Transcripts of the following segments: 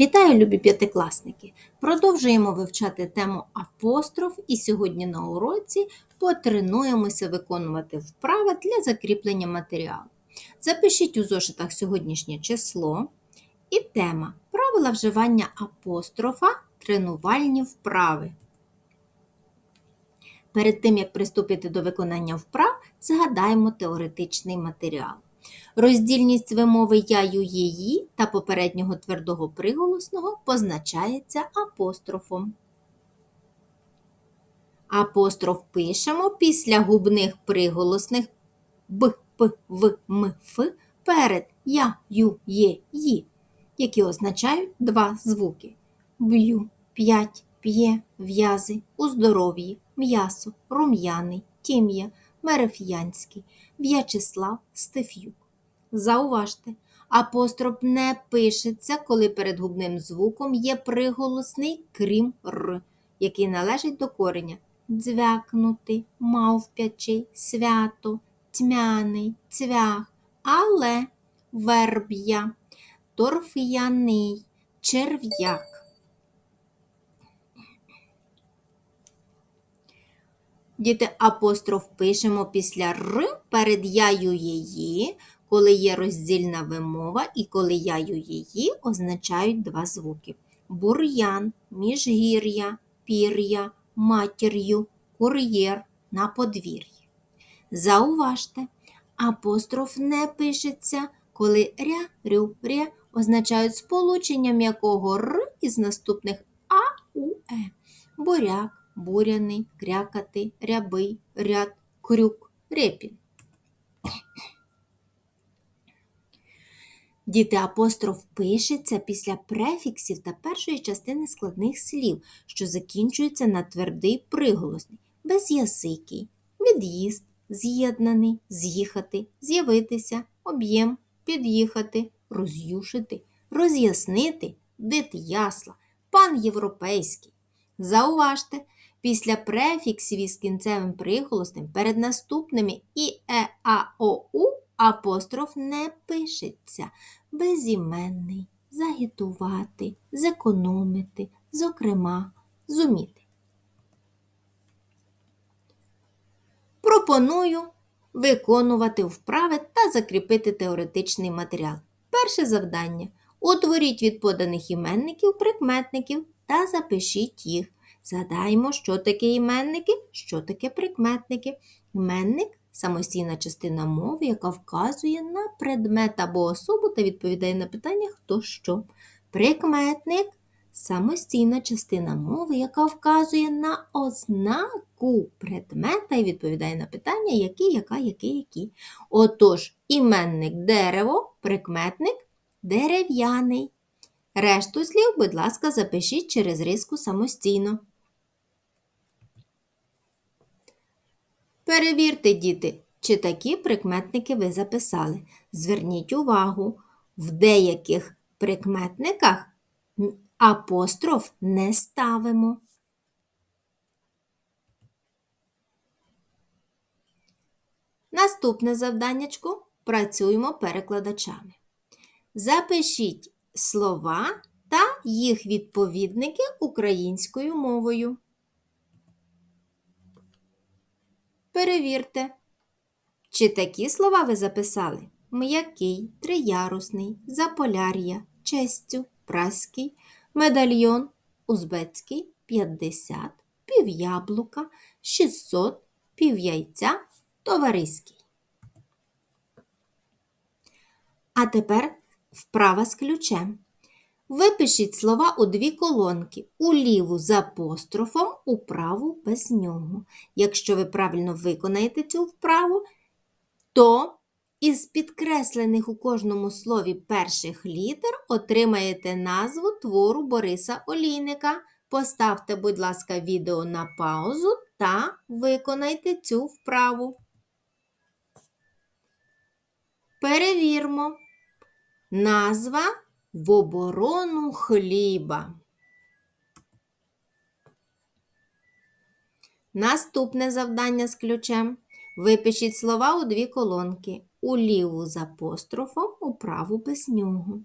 Вітаю, любі п'ятикласники! Продовжуємо вивчати тему апостроф і сьогодні на уроці потренуємося виконувати вправи для закріплення матеріалу. Запишіть у зошитах сьогоднішнє число і тема правила вживання апострофа тренувальні вправи. Перед тим, як приступити до виконання вправ, згадаємо теоретичний матеріал. Роздільність вимови я-ю, її та попереднього твердого приголосного позначається апострофом. Апостроф пишемо після губних приголосних б, п, в, м, ф перед я, ю, є, ї, які означають два звуки б'ю, п'ять, п'є, в'язи, у здоров'ї, м'ясо, рум'яний, тім'я, мереф'янський, В'ячеслав, Стеф'юк. Зауважте, апостроф не пишеться, коли перед губним звуком є приголосний крім Р, який належить до кореня дзвякнути, мавпячий, свято, тьмяний, цвях, але верб'я, торф'яний, черв'як. Діти апостроф пишемо після Р перед яю її, коли є роздільна вимова, і коли яю її означають два звуки: бур'ян, міжгір'я, пір'я, матір'ю, кур'єр на подвір'ї. Зауважте, апостроф не пишеться, коли ря, рю, ря означають сполучення м'якого Р із наступних А, У, Е. Буряк, буряний, крякати, рябий, ряд, крюк, репін. Діти апостроф пишеться після префіксів та першої частини складних слів, що закінчуються на твердий приголосний, без'язикий, від'їзд, з'єднаний, з'їхати, з'явитися, об'єм, під'їхати, роз'юшити, роз'яснити, дит ясла, пан європейський. Зауважте, після префіксів із кінцевим приголосним перед наступними і е, а, о, у апостроф не пишеться. Безіменний, загітувати, зекономити, зокрема, зуміти. Пропоную виконувати вправи та закріпити теоретичний матеріал. Перше завдання. Утворіть від поданих іменників прикметників та запишіть їх. Згадаємо, що таке іменники, що таке прикметники. Іменник самостійна частина мови, яка вказує на предмет або особу та відповідає на питання хто що. Прикметник самостійна частина мови, яка вказує на ознаку предмета і відповідає на питання, який, яка, який, які. Отож, іменник дерево, прикметник дерев'яний. Решту слів, будь ласка, запишіть через риску самостійно. Перевірте, діти, чи такі прикметники ви записали. Зверніть увагу, в деяких прикметниках апостроф не ставимо. Наступне завданнячко працюємо перекладачами. Запишіть слова та їх відповідники українською мовою. Перевірте, чи такі слова ви записали? М'який, триярусний, заполяр'я, честю, праський, медальйон, узбецький, 50, пів'яблука, 600, пів'яйця, товариський. А тепер вправа з ключем. Випишіть слова у дві колонки, у ліву з апострофом, у праву без нього. Якщо ви правильно виконаєте цю вправу, то із підкреслених у кожному слові перших літер отримаєте назву твору Бориса Олійника. Поставте, будь ласка, відео на паузу та виконайте цю вправу. Перевірмо. Назва в оборону хліба. Наступне завдання з ключем. Випишіть слова у дві колонки. У ліву з апострофом, у праву без нього.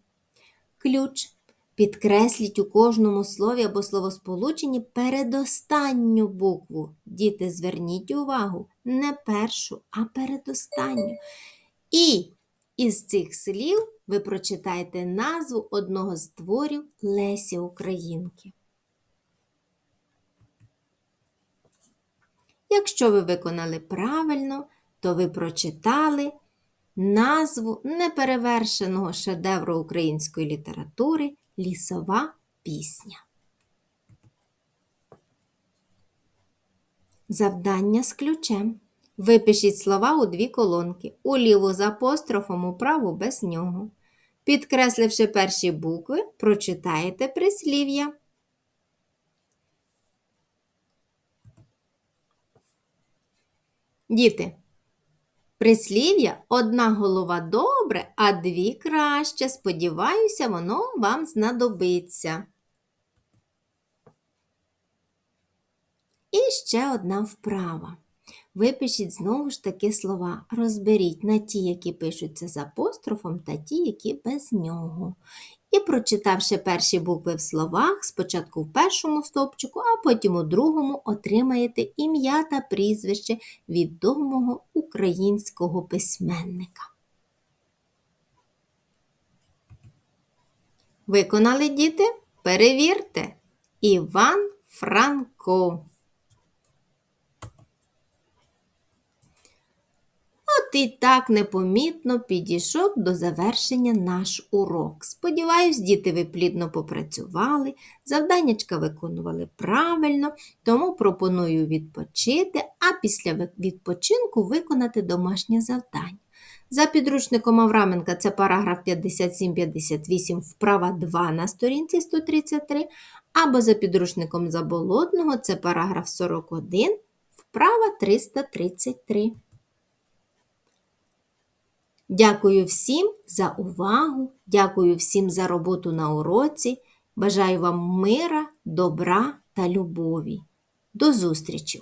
Ключ. Підкресліть у кожному слові або словосполученні передостанню букву. Діти, зверніть увагу не першу, а передостанню. І із цих слів ви прочитаєте назву одного з творів Лесі Українки. Якщо ви виконали правильно, то ви прочитали назву неперевершеного шедевру української літератури Лісова пісня. Завдання з ключем. Випишіть слова у дві колонки. Уліву з апострофом, управу без нього. Підкресливши перші букви, прочитаєте прислів'я. Діти, прислів'я одна голова добре, а дві краще. Сподіваюся, воно вам знадобиться. І ще одна вправа. Випишіть знову ж таки слова. Розберіть на ті, які пишуться з апострофом, та ті, які без нього. І, прочитавши перші букви в словах, спочатку в першому стовпчику, а потім у другому отримаєте ім'я та прізвище відомого українського письменника. Виконали діти? Перевірте. Іван Франко. От і так непомітно підійшов до завершення наш урок. Сподіваюсь, діти ви плідно попрацювали, завданнячка виконували правильно, тому пропоную відпочити, а після відпочинку виконати домашнє завдання. За підручником Авраменка це параграф 57-58, вправа 2 на сторінці 133, або за підручником Заболотного це параграф 41, вправа 333. Дякую всім за увагу, дякую всім за роботу на уроці. Бажаю вам мира, добра та любові. До зустрічі!